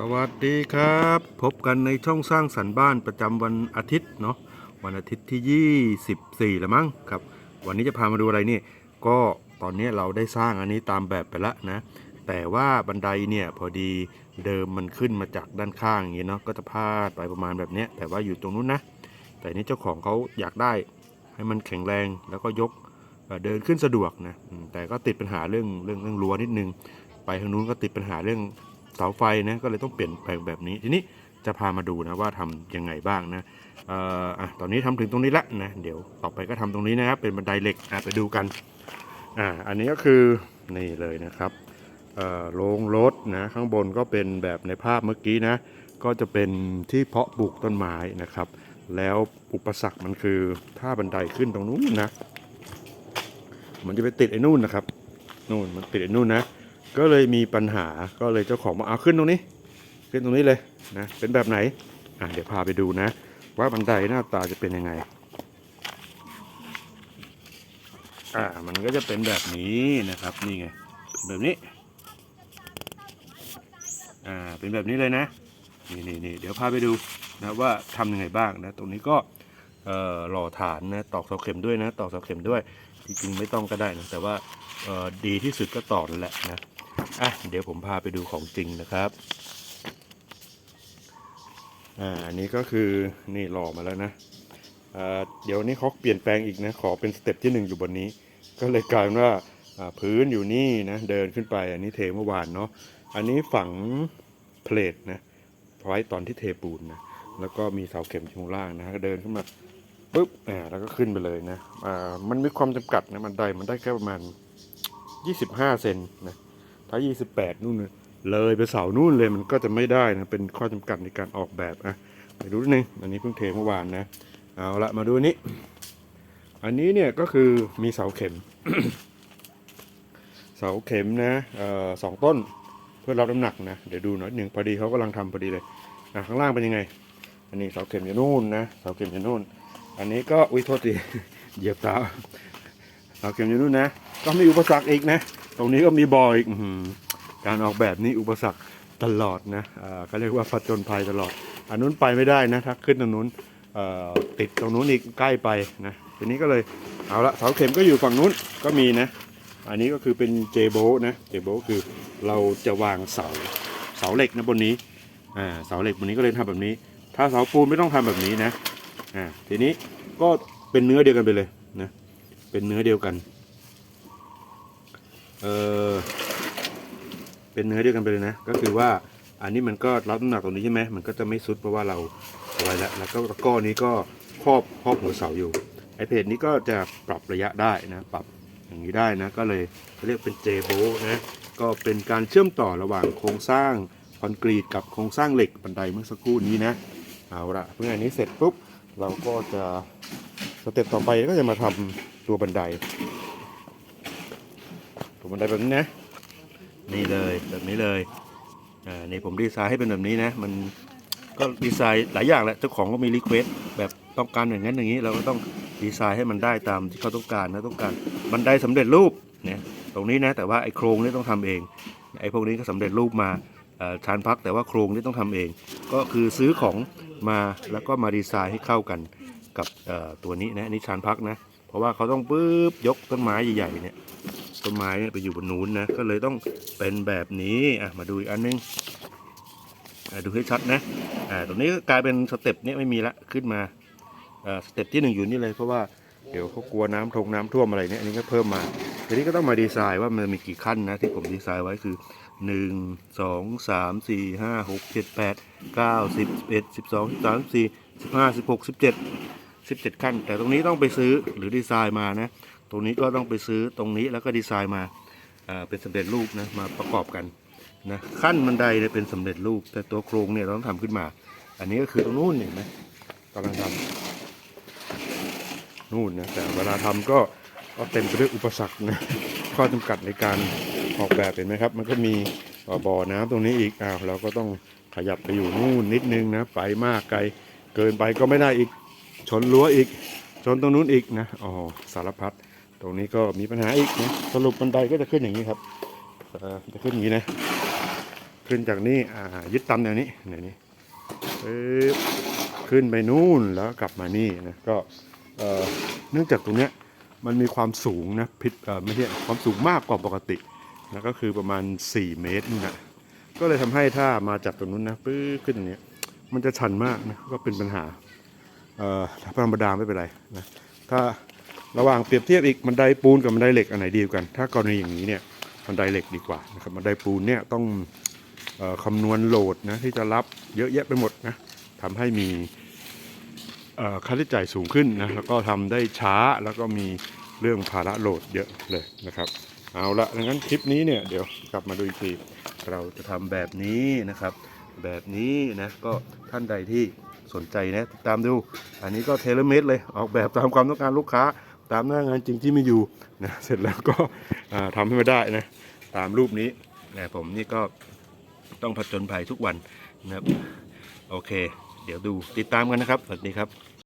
สวัสดีครับ พบกันในช่องสร้างสรรค์บ้านประจำวันอาทิตย์เนาะวันอาทิตย์ที่ 24แล้วมั้งครับ วันนี้จะพามาดูอะไรนี่ก็ตอนนี้เราได้สร้างอันนี้ตามแบบไปแล้วนะ แต่ว่าบันไดเนี่ยพอดีเดิมมันขึ้นมาจากด้านข้างอย่างเงี้ยเนาะก็จะพาดไปประมาณแบบนี้แต่ว่าอยู่ตรงนู้นนะ แต่นี่เจ้าของเขาอยากได้ให้มันแข็งแรงแล้วก็ยกเดินขึ้นสะดวกนะแต่ก็ติดปัญหาเรื่องเรื่องเรื่องรั้วนิดนึง ไปทางนู้นก็ติดปัญหาเรื่อง เสาไฟนะก็เลยต้องเปลี่ยนแปลงแบบนี้ ทีนี้จะพามาดูนะว่าทำยังไงบ้างนะเอ่ออะตอนนี้ทำถึงตรงนี้ละนะเดี๋ยวต่อไปก็ทำตรงนี้นะครับเป็นบันไดเหล็กอะไปดูกันอ่าอันนี้ก็คือนี่เลยนะครับเอ่อโรงรถนะข้างบนก็เป็นแบบในภาพเมื่อกี้นะก็จะเป็นที่เพาะปลูกต้นไม้นะครับ แล้วอุปสรรคมันคือถ้าบันไดขึ้นตรงนู้นนะมันจะไปติดไอ้นู่นนะครับนู่นมันติดไอ้นู่นนะ ก็เลยมีปัญหาก็เลยเจ้าของมาเอาขึ้นตรงนี้ ขึ้นตรงนี้เลยนะเป็นแบบไหนอะเดี๋ยวพาไปดูนะ ว่าบันไดหน้าตาจะเป็นยังไงอ่ามันก็จะเป็นแบบนี้นะครับนี่ไงแบบนี้อ่าเป็นแบบนี้เลยนะนี่นี่นี่เดี๋ยวพาไปดูนะว่าทำยังไงบ้างนะตรงนี้ก็เออหล่อฐานนะตอกเสาเข็มด้วยนะตอกเสาเข็มด้วย จริงๆไม่ต้องก็ได้นะแต่ว่าเออดีที่สุดก็ตอกนั่นแหละนะ อะเดี๋ยวผมพาไปดูของจริงนะครับอ่าอันนี้ก็คือนี่หล่อมาแล้วนะอ่าเดี๋ยวนี้เขาเปลี่ยนแปลงอีกนะขอเป็นสเต็ปที่หนึ่งอยู่บนนี้ ก็เลยกลายเป็นว่าอ่าพื้นอยู่นี่นะเดินขึ้นไป อันนี้เทเมื่อวานเนาะอันนี้ฝังเพลทนะไว้ตอนที่เทปูนนะแล้วก็มีเสาเข็มอยู่ข้างล่างนะเดินขึ้นมาปุ๊บอ่าแล้วก็ขึ้นไปเลยนะอ่ามันมีความจำกัดนะมันได้มันได้แค่ประมาณ 25 เซนนะ ถ้า 28 นู่นเลยไปเสานู่นเลยมันก็จะไม่ได้นะ เป็นข้อจำกัดในการออกแบบอะไปดูนิดนึงอันนี้เพิ่งเทเมื่อวานนะ เอาละมาดูนี้ อันนี้เนี่ยก็คือมีเสาเข็ม เสาเข็มนะออสองต้นเพื่อรับน้ำหนักนะ เดี๋ยวดูหน่อยหนึ่งพอดีเขากำลังทำพอดีเลยอะข้างล่างเป็นยังไง อันนี้เสาเข็มอยู่นู่นนะ เสาเข็มอยู่นู่น อันนี้ก็อุ้ยโทษทีเหยียบเท้า เสาเข็มอยู่นู่นนะ ก็มีอุปสรรคอีกนะ ตรงนี้ก็มีบ่ออีกอการออกแบบนี้อุปสรรคตลอดนะอ่าก็เรียกว่าผจญภัยตลอด อันนู้นไปไม่ได้นะถ้าขึ้นตรงนู้นอ่อติดตรงนู้นอีกใกล้ไปนะ ทีนี้ก็เลยเอาละเสาเข็มก็อยู่ฝั่งนู้นก็มีนะ อันนี้ก็คือเป็นเจโบนะ เจโบคือเราจะวางเสาเสาเหล็กนะบนนี้อ่าเสาเหล็กบนนี้ก็เลยทำแบบนี้ ถ้าเสาปูนไม่ต้องทำแบบนี้นะอ่าทีนี้ก็เป็นเนื้อเดียวกันไปเลย เป็นเนื้อเดียวกัน เออเป็นเนื้อเดียวกันไปเลยนะ ก็คือว่าอันนี้มันก็รับน้ำหนักตรงนี้ใช่ไหมมันก็จะไม่ซุดเพราะว่าเราเอาไว้แล้ว แล้วก็ตะก้อนี้ก็ครอบครอบหัวเสาอยู่ ไอเพจนี้ก็จะปรับระยะได้นะ ปรับอย่างนี้ได้นะ ก็เลยเรียกเป็นเจโบนะ ก็เป็นการเชื่อมต่อระหว่างโครงสร้างคอนกรีตกับโครงสร้างเหล็กบันไดเมื่อสักครู่นี้นะ เอาละเมื่ออันนี้เสร็จปุ๊บเราก็จะ เต็ปต่อไปก็จะมาทำตัวบันได ตัวบันไดแบบนี้นะ นี่เลยแบบนี้เลยอ่านี่ผมดีไซน์ให้เป็นแบบนี้นะ มันก็ดีไซน์หลายอย่างแหละเจ้าของก็มีรีเควสแบบต้องการอย่างนั้นอย่างนี้เราก็ต้องดีไซน์ให้มันได้ตามที่เขาต้องการนะต้องการบันไดสำเร็จรูปเนี่ยตรงนี้นะแต่ว่าไอ้โครงนี่ต้องทำเองไอ้พวกนี้ก็สำเร็จรูปมาชานพักแต่ว่าโครงนี่ต้องทำเอง ก็คือซื้อของมาแล้วก็มาดีไซน์ให้เข้ากัน กับตัวนี้นะนนี่ชานพักนะ เพราะว่าเขาต้องปุ๊บยกต้นไม้ใหญ่ๆเนี่ยต้นไม้เนี่ยไปอยู่บนนู้นนะก็เลยต้องเป็นแบบนี้อะมาดูอีกอันนึงอะดูให้ชัดนะอ่าตรงนี้ก็กลายเป็นสเต็ปเนี้ยไม่มีละขึ้นมาอ่าสเต็ปที่หนึ่งอยู่นี่เลยเพราะว่าเดี๋ยวเขากลัวน้ำทงน้ำท่วมอะไรเนี่ยอันนี้ก็เพิ่มมาทีนี้ก็ต้องมาดีไซน์ว่ามันมีกี่ขั้นนะที่ผมดีไซน์ไว้คือหนึ่งสองสามสี่ห้าหกเจ็ด แปดเก้าสิบเจ็ดขั้น แต่ตรงนี้ต้องไปซื้อหรือดีไซน์มานะตรงนี้ก็ต้องไปซื้อตรงนี้แล้วก็ดีไซน์มาเป็นสำเร็จรูปนะมาประกอบกันนะขั้นบันไดเนี่ยเป็นสำเร็จรูป แต่ตัวโครงเนี่ยเราต้องทำขึ้นมา อันนี้ก็คือตรงนู้นเห็นไหมกำลังทำนู่นนะแต่เวลาทำก็ก็เต็มไปด้วยอุปสรรคนะข้อจำกัดในการออกแบบเห็นไหมครับ มันก็มีบ่อน้ำตรงนี้อีกอ้าวเราก็ต้องขยับไปอยู่นู่นนิดนึงนะไปมากไกลเกินไปก็ไม่ได้อีก ชนรั้วอีก ชนตรงนู้นอีกนะอ๋อสารพัดตรงนี้ก็มีปัญหาอีกนะสรุปบันไดก็จะขึ้นอย่างนี้ครับจะขึ้นอย่างนี้นะ ขึ้นจากนี่ยึดตำแนวนี้แนวนี้ปึ๊บขึ้นไปนู่นแล้วกลับมานี่นะก็เนื่องจากตรงเนี้ยมันมีความสูงนะพิษเอ่อไม่ใช่ความสูงมากกว่าปกตินะก็คือประมาณ 4 เมตรนี่นะก็เลยทำให้ถ้ามาจากตรงนู้นนะปึ๊บขึ้นอย่างนี้มันจะชันมากนะก็เป็นปัญหา เอ่อถ้าธรรมดาไม่เป็นไรนะถ้าระหว่างเปรียบเทียบอีกบันไดปูนกับบันไดเหล็กอันไหนดีกว่ากัน ถ้ากรณีอย่างนี้เนี่ยบันไดเหล็กดีกว่านะครับบันไดปูนเนี่ยต้องออคำนวณโหลดนะที่จะรับเยอะแยะไปหมดนะทำให้มีค่าใช้จ่ายสูงขึ้นนะแล้วก็ทำได้ช้าแล้วก็มีเรื่องภาระโหลดเยอะเลยนะครับเอาละดังนั้นคลิปนี้เนี่ยเดี๋ยวกลับมาดูอีกทีเราจะทำแบบนี้นะครับ แบบนี้นะก็ท่านใดที่ สนใจนะติดตามดู อันนี้ก็เทเลเมดเลยออกแบบตามความต้องการลูกค้า ตามหน้างานจริงที่มีอยู่นะเสร็จแล้วก็ทำทำให้มาได้นะตามรูปนี้นะผมนี่ก็ต้องผจญภัยทุกวันนะครับโอเค เดี๋ยวดูติดตามกันนะครับสวัสดีครับ